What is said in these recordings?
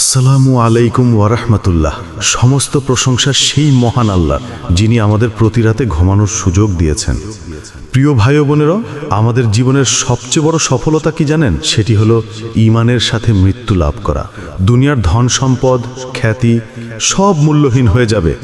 আসসালামু আলাইকুম ওয়ারহমতুল্লাহ সমস্ত প্রশংসা সেই মহান আল্লাহ যিনি আমাদের প্রতিরাতে ঘুমানোর সুযোগ দিয়েছেন। প্রিয় ভাই বোনেরা আমাদের জীবনের সবচেয়ে বড় সফলতা কি জানেন? সেটি হলো ইমানের সাথে মৃত্যু লাভ করা। দুনিয়ার ধন সম্পদ, খ্যাতি সব মূল্যহীন হয়ে যাবে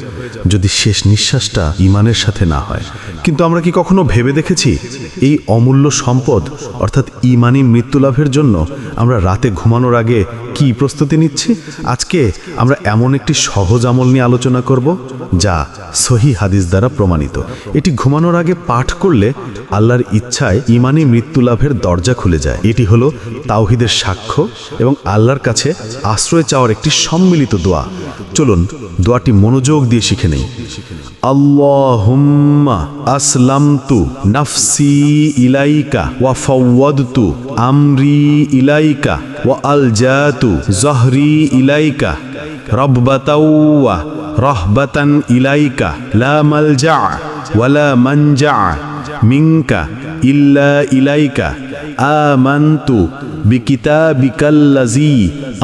যদি শেষ নিঃশ্বাসটা ইমানের সাথে না হয়। কিন্তু আমরা কি কখনো ভেবে দেখেছি? এই অমূল্য সম্পদ, অর্থাৎ ইমানি মৃত্যু লাভের জন্য আমরা রাতে ঘুমানোর আগে কি প্রস্তুতি নিচ্ছি? আজকে আমরা এমন একটি সহজ আমল নিয়ে আলোচনা করব, যা সহি হাদিস দ্বারা প্রমাণিত। এটি ঘুমানোর আগে পাঠ করলে আল্লাহর ইচ্ছায় ইমানি মৃত্যু লাভের দরজা খুলে যায়। এটি হলো তাওহিদের সাক্ষ্য এবং আল্লাহর কাছে আশ্রয় চাওয়ার একটি সম্মিলিত দোয়া। চলুন, দোয়াটি মনোযোগ দিয়ে শিখে নেই। আল্লাহুম্মা আসলামতু নাফসি ইলাইকা ওয়া আমরি ইলাইকা ওয়া জহরি ইলাইকা রহবাতান ইলাইকা, লা মালজা ওয়ালা মানজা মিঙ্কা ইল্লা ইলাইকা, আমানতু বিকিতাবিকাল্লাজি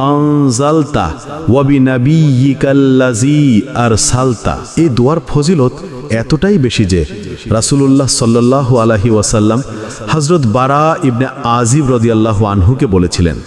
আনজালতা ওয়া বিনাবিয়িকাল্লাজি আরসালতা। এই দোয়ার ফজিলত এতটাই বেশি যে রাসূলুল্লাহ সাল্লাল্লাহু আলাইহি ওয়াসাল্লাম হযরত বারা ইবনে আজিব রাদিয়াল্লাহু আনহুকে বলেছিলেন,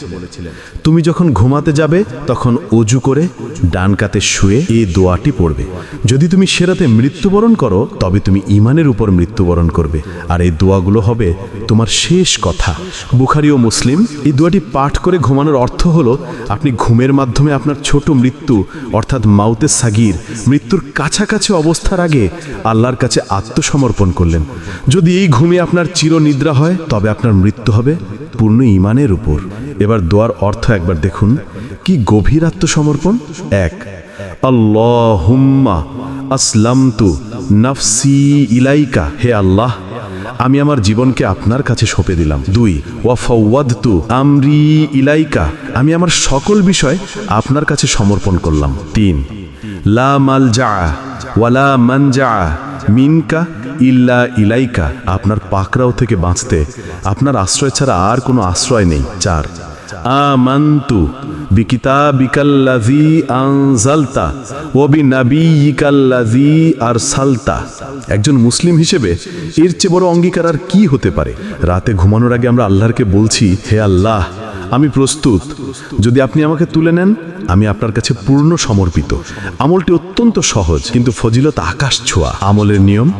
তুমি যখন ঘুমাতে যাবে, তখন অজু করে ডান কাতে শুয়ে এই দোয়াটি পড়বে। যদি তুমি সেরাতে মৃত্যুবরণ করো, তবে তুমি ইমানের উপর মৃত্যুবরণ করবে। আর এই দোয়াগুলো হবে তোমার শেষ কথা। বুখারি ও মুসলিম, এই দোয়াটি পাঠ করে ঘুমানোর অর্থ হলো, আপনি ঘুমের মাধ্যমে আপনার ছোট মৃত্যু, অর্থাৎ মাউতে সাগির, মৃত্যুর কাছাকাছি অবস্থার আগে আল্লাহর কাছে আত্মসমর্পণ করলেন। যদি এই ঘুমে আপনার চিরনিদ্রা হয়, তবে আপনার মৃত্যু হবে পূর্ণ ইমানের উপর। এবার দোয়ার অর্থ একবার দেখুন। কি গভীর আত্মসমর্পণ? এক, আল্লাহুম্মা আসলামতু নাফসি ইলাইকা। হে আল্লাহ, আমি আমার জীবনকে আপনার কাছে সঁপে দিলাম। দুই ওয়াফাওয়াদতু আমরি ইলাইকা। আমি আমার সকল বিষয় আপনার কাছে সমর্পণ করলাম। তিন লা মালজা, ওয়ালা মানজা মিনকা ইল্লা ইলাইকা। আপনার পাকড়াও থেকে বাঁচতে, আপনার আশ্রয় ছাড়া আর কোনো আশ্রয় নেই। চার, আমান্তু আনজালতা বিনাবিয়িকাল্লাজি আরসালতা। একজন মুসলিম হিসেবে এর চেয়ে বড় অঙ্গীকার আর কি হতে পারে? রাতে ঘুমানোর আগে আমরা আল্লাহরকে বলছি, হে আল্লাহ আমি প্রস্তুত। যদি আপনি আমাকে তুলে নেন, আমি আপনার কাছে পূর্ণ সমর্পিত। আমলটি অত্যন্ত সহজ, কিন্তু ফজিলত আকাশ ছোঁয়া। আমলের নিয়ম,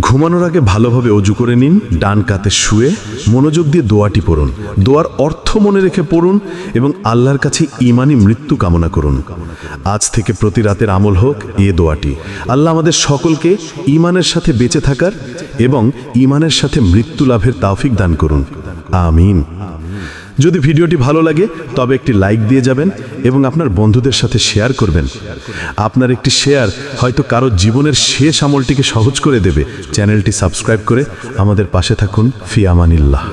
ঘুমানোর আগে ভালোভাবে অজু করে নিন, ডান কাতে শুয়ে মনোযোগ দিয়ে দোয়াটি পড়ুন। দোয়ার অর্থ মনে রেখে পড়ুন এবং আল্লাহর কাছে ইমানি মৃত্যু কামনা করুন। আজ থেকে প্রতি রাতের আমল হোক, এ দোয়াটি। আল্লাহ আমাদের সকলকে ইমানের সাথে বেঁচে থাকার এবং ইমানের সাথে মৃত্যু লাভের তাওফিক দান করুন। আমিন। যদি ভিডিওটি ভালো লাগে, তবে একটি লাইক দিয়ে যাবেন এবং আপনার বন্ধুদের সাথে শেয়ার করবেন। আপনার একটি শেয়ার হয়তো কারও জীবনের শেষ আমলটিকে সহজ করে দেবে। চ্যানেলটি সাবস্ক্রাইব করে আমাদের পাশে থাকুন। ফি আমানিল্লাহ।